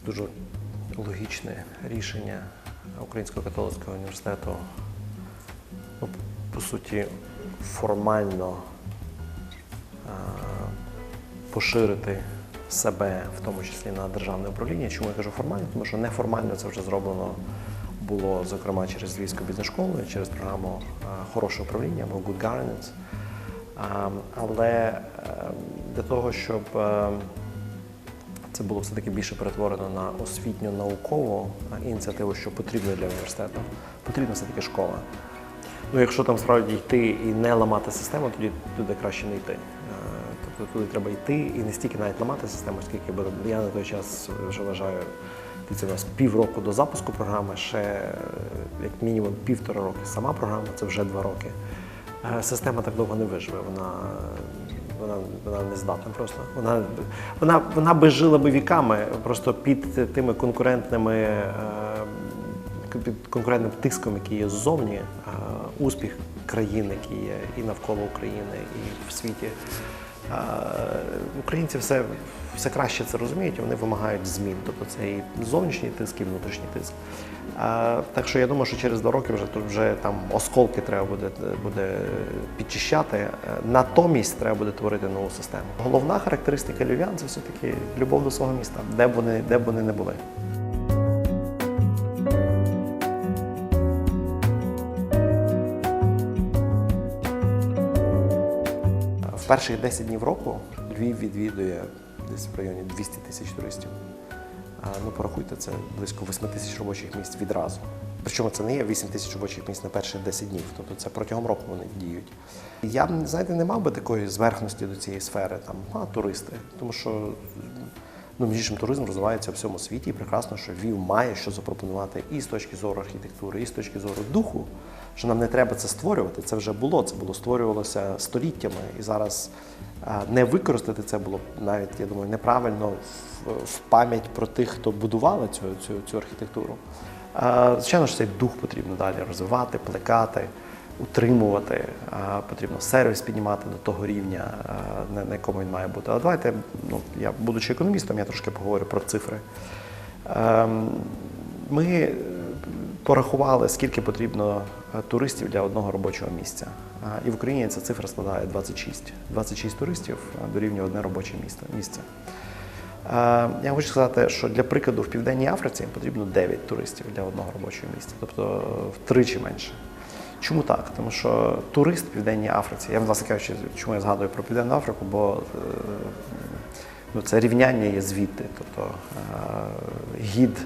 Це дуже логічне рішення Українського католицького університету. Ну, по суті, формально е, поширити себе, в тому числі на державне управління. Чому я кажу формально? Тому що неформально це вже зроблено було, зокрема, через Львівську бізнес-школу, через програму е, хороше управління або Good Governance. Е, Але е, для того, щоб е, це було все-таки більше перетворено на освітню наукову ініціативу, що потрібно для університету. Потрібна все-таки школа. Ну, якщо там справді йти і не ламати систему, тоді туди краще не йти. Е, Тобто туди треба йти і не стільки навіть ламати систему, скільки бо я на той час вже вважаю, це у нас півроку до запуску програми, ще е, як мінімум півтора роки сама програма, це вже два роки. Е, Система так довго не виживе. Вона вона, вона не здатна просто. Вона, вона, вона би жила би віками просто під тими конкурентними, е, під конкурентним тиском, який є ззовні, е, успіх країн, які є і навколо України, і в світі. Українці все, все краще це розуміють, вони вимагають змін. Тобто це і зовнішній тиск, і внутрішній тиск. Так що я думаю, що через два роки вже тут вже там осколки треба буде, буде підчищати. Натомість треба буде творити нову систему. Головна характеристика львів'ян це все-таки любов до свого міста, де б вони, де б вони не були. Перших 10 днів року Львів відвідує десь в районі 200 тисяч туристів. Ну, порахуйте, це близько 8 тисяч робочих місць відразу. Причому це не є 8 тисяч робочих місць на перші 10 днів, тобто це протягом року вони діють. Я знаєте, не мав би такої зверхності до цієї сфери, там, а туристи. Тому що ну, між іншим, туризм розвивається у всьому світі, і прекрасно, що Львів має що запропонувати і з точки зору архітектури, і з точки зору духу, що нам не треба це створювати. Це вже було, це було створювалося століттями. І зараз а, не використати це було навіть, я думаю, неправильно в, в пам'ять про тих, хто будували цю, цю, цю архітектуру. А, Звичайно ж, цей дух потрібно далі розвивати, плекати, утримувати. Потрібно сервіс піднімати до того рівня, на на якому він має бути. Але давайте, ну, я, будучи економістом, я трошки поговорю про цифри. Ем, Ми порахували, скільки потрібно е, туристів для одного робочого місця. І в Україні ця цифра складає 26. 26 туристів е, дорівнює одне робоче місце. Е, Я хочу сказати, що для прикладу в Південній Африці потрібно 9 туристів для одного робочого місця, тобто втричі менше. Чому так? Тому що турист в Південній Африці, я власне кажучи, чому я згадую про Південну Африку, бо е, ну, це рівняння є звідти. Тобто е, гід,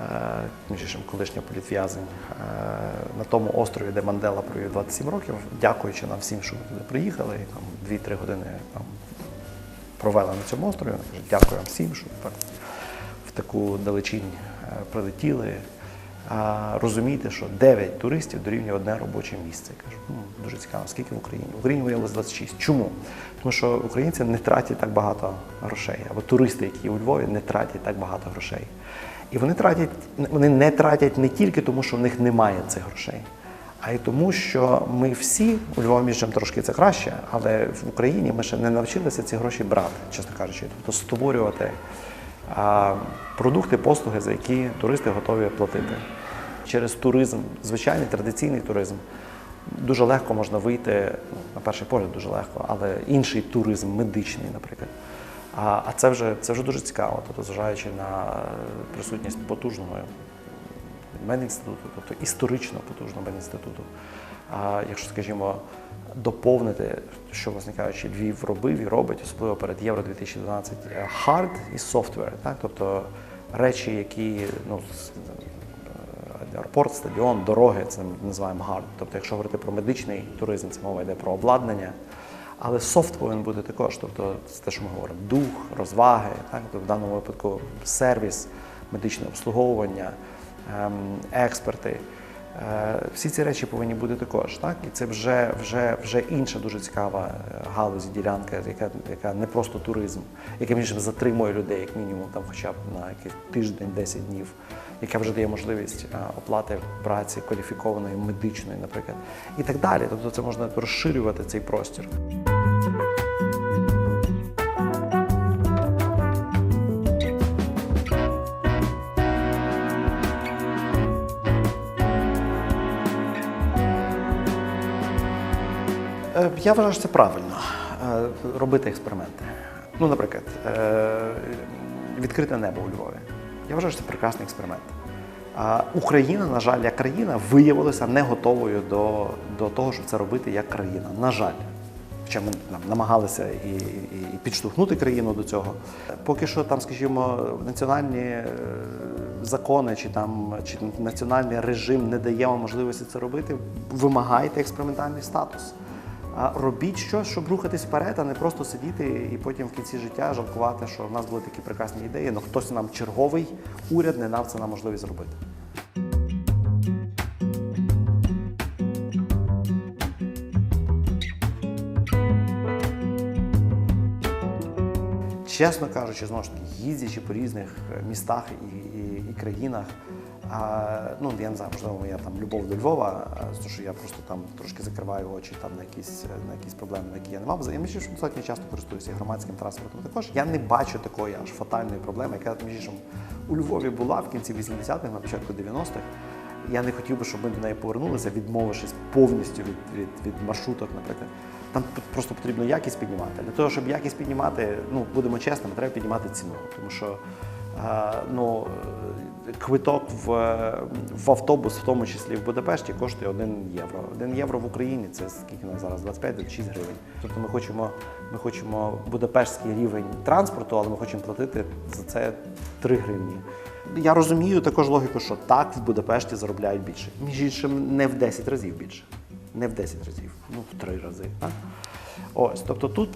е, між колишній політв'язень на тому острові, де Мандела провів 27 років, дякуючи нам всім, що ми туди приїхали, і там 2-3 години там, провели на цьому острові. Дякую вам всім, що так в таку далечінь прилетіли. А, розумієте, що 9 туристів дорівнює одне робоче місце. Я кажу, ну, дуже цікаво, скільки в Україні? В Україні виявилось 26. Чому? Тому що українці не тратять так багато грошей, або туристи, які у Львові, не тратять так багато грошей. І вони тратять, вони не тратять не тільки тому, що в них немає цих грошей, а й тому, що ми всі у Львові між трошки це краще, але в Україні ми ще не навчилися ці гроші брати, чесно кажучи, тобто створювати продукти, послуги, за які туристи готові платити. Через туризм, звичайний традиційний туризм, дуже легко можна вийти, ну, на перший погляд дуже легко, але інший туризм, медичний, наприклад. А, це вже це вже дуже цікаво, тобто, зважаючи на присутність потужного медінституту, тобто історично потужного медінституту. Якщо, скажімо, доповнити, що, власне кажучи, Львів робив і робить, особливо перед Євро 2012, е, hard і software, так? тобто речі, які ну, е, аеропорт, стадіон, дороги, це ми називаємо hard. Тобто, якщо говорити про медичний туризм, це мова йде про обладнання. Але софт повинен бути також, тобто це те, що ми говоримо, дух, розваги, так? Тобто, в даному випадку сервіс, медичне обслуговування, ем, експерти. Е, Всі ці речі повинні бути також. Так? І це вже, вже, вже інша дуже цікава е, галузь, ділянка, яка, яка не просто туризм, яка між затримує людей, як мінімум, там, хоча б на якийсь тиждень, 10 днів, яка вже дає можливість е, оплати праці кваліфікованої, медичної, наприклад, і так далі. Тобто це можна розширювати цей простір. Я вважаю, що це правильно е, робити експерименти. Ну, наприклад, е, відкрите небо у Львові. Я вважаю, що це прекрасний експеримент. Україна, на жаль, як країна, виявилася не готовою до, до того, щоб це робити як країна. На жаль. Хоча ми там, намагалися і, і, і підштовхнути країну до цього. Поки що там, скажімо, національні е, закони чи там чи національний режим не дає вам можливості це робити, вимагайте експериментальний статус. А робіть щось, щоб рухатись вперед, а не просто сидіти і потім в кінці життя жалкувати, що в нас були такі прекрасні ідеї, але хтось нам черговий уряд не дав це нам можливість зробити. Чесно кажучи, знову ж таки, їздячи по різних е, містах і, і, і країнах. А, ну, я не знаю, можливо, я там любов до Львова, тому що я просто там трошки закриваю очі там на якісь е, на якісь проблеми, які я не мав. Я між іншим часто користуюся і громадським транспортом. Також я не бачу такої аж фатальної проблеми, яка між іншим у Львові була в кінці 80-х, на початку 90-х. Я не хотів би, щоб ми до неї повернулися, відмовившись повністю від, від, від маршруток, наприклад. Там просто потрібно якість піднімати. Для того, щоб якість піднімати, ну будемо чесними, треба піднімати ціну. Тому що ну, е, квиток в, в автобус, в тому числі в Будапешті, коштує 1 євро. 1 євро в Україні це скільки у нас зараз 25-26 гривень. Тобто ми хочемо, ми хочемо будапештський рівень транспорту, але ми хочемо платити за це 3 гривні. Я розумію також логіку, що так в Будапешті заробляють більше. Між іншим, не в 10 разів більше. Не в 10 разів, ну в 3 рази. Так? Ось, тобто тут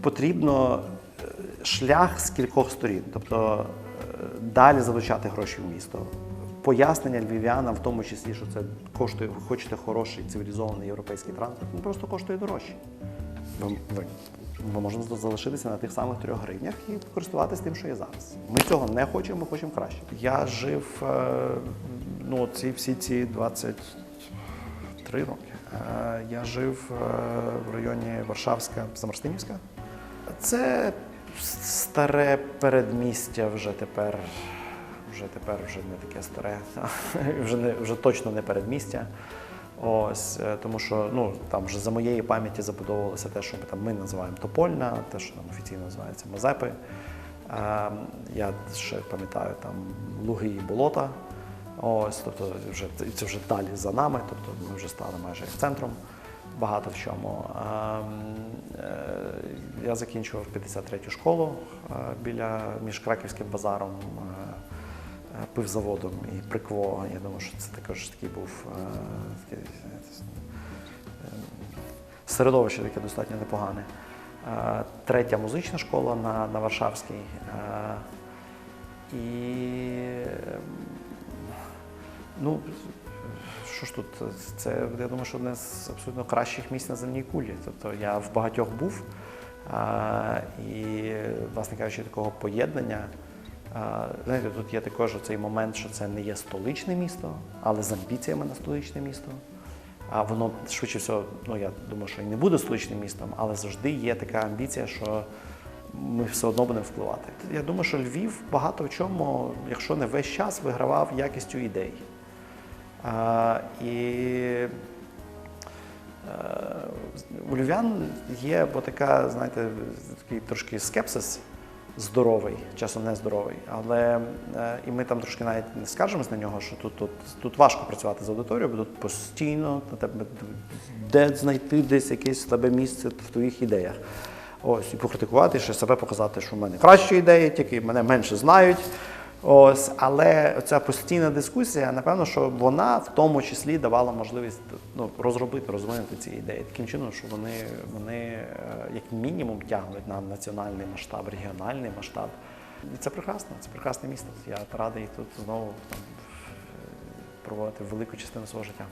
потрібно е, шлях з кількох сторін. Тобто далі залучати гроші в місто. Пояснення львів'янам, в тому числі, що це коштує, ви хочете хороший цивілізований європейський транспорт, він просто коштує дорожче. Ви, ми можемо залишитися на тих самих трьох гривнях і користуватися тим, що є зараз. Ми цього не хочемо, ми хочемо краще. Я жив е, ну, ці всі ці 23 роки. Е, Я жив е, в районі Варшавська, Замарстинівська. Це старе передмістя вже тепер. Вже тепер вже не таке старе, вже не вже точно не передмістя. Ось е, тому, що ну там вже за моєї пам'яті забудовувалося те, що ми там ми називаємо Топольна, те, що там офіційно називається Мазепи. Е, я ще пам'ятаю там луги і болота. Ось, тобто вже це вже далі за нами, тобто ми вже стали майже як центром багато в чому. А, м, е, Я закінчував 53-ю школу е, біля між Краківським базаром, е, пивзаводом і Прикво. Я думаю, що це також такий був середовище таке достатньо непогане. Третя музична школа на, на Варшавській. І ем, Ну, що ж тут, це я думаю, що одне з абсолютно кращих місць на земній кулі. Тобто я в багатьох був. А, і, власне кажучи, такого поєднання. А, знаєте, тут є також цей момент, що це не є столичне місто, але з амбіціями на столичне місто. А воно швидше всього, ну я думаю, що і не буде столичним містом, але завжди є така амбіція, що ми все одно будемо впливати. Я думаю, що Львів багато в чому, якщо не весь час, вигравав якістю ідей. І е, у львів'ян є така, знаєте, такий трошки скепсис здоровий, часом нездоровий. Але е, і ми там трошки навіть не скаржимось на нього, що тут, тут, тут важко працювати з аудиторією, бо тут постійно на тебе де знайти десь якесь тебе місце в твоїх ідеях. Ось, і покритикувати, ще себе показати, що в мене кращі ідеї, тільки мене менше знають. Ось, але ця постійна дискусія, напевно, що вона в тому числі давала можливість ну, розробити, розвинути ці ідеї таким чином, що вони, вони е, як мінімум тягнуть на національний масштаб, регіональний масштаб. І це прекрасно, це прекрасне місто. Я радий тут знову там, проводити велику частину свого життя.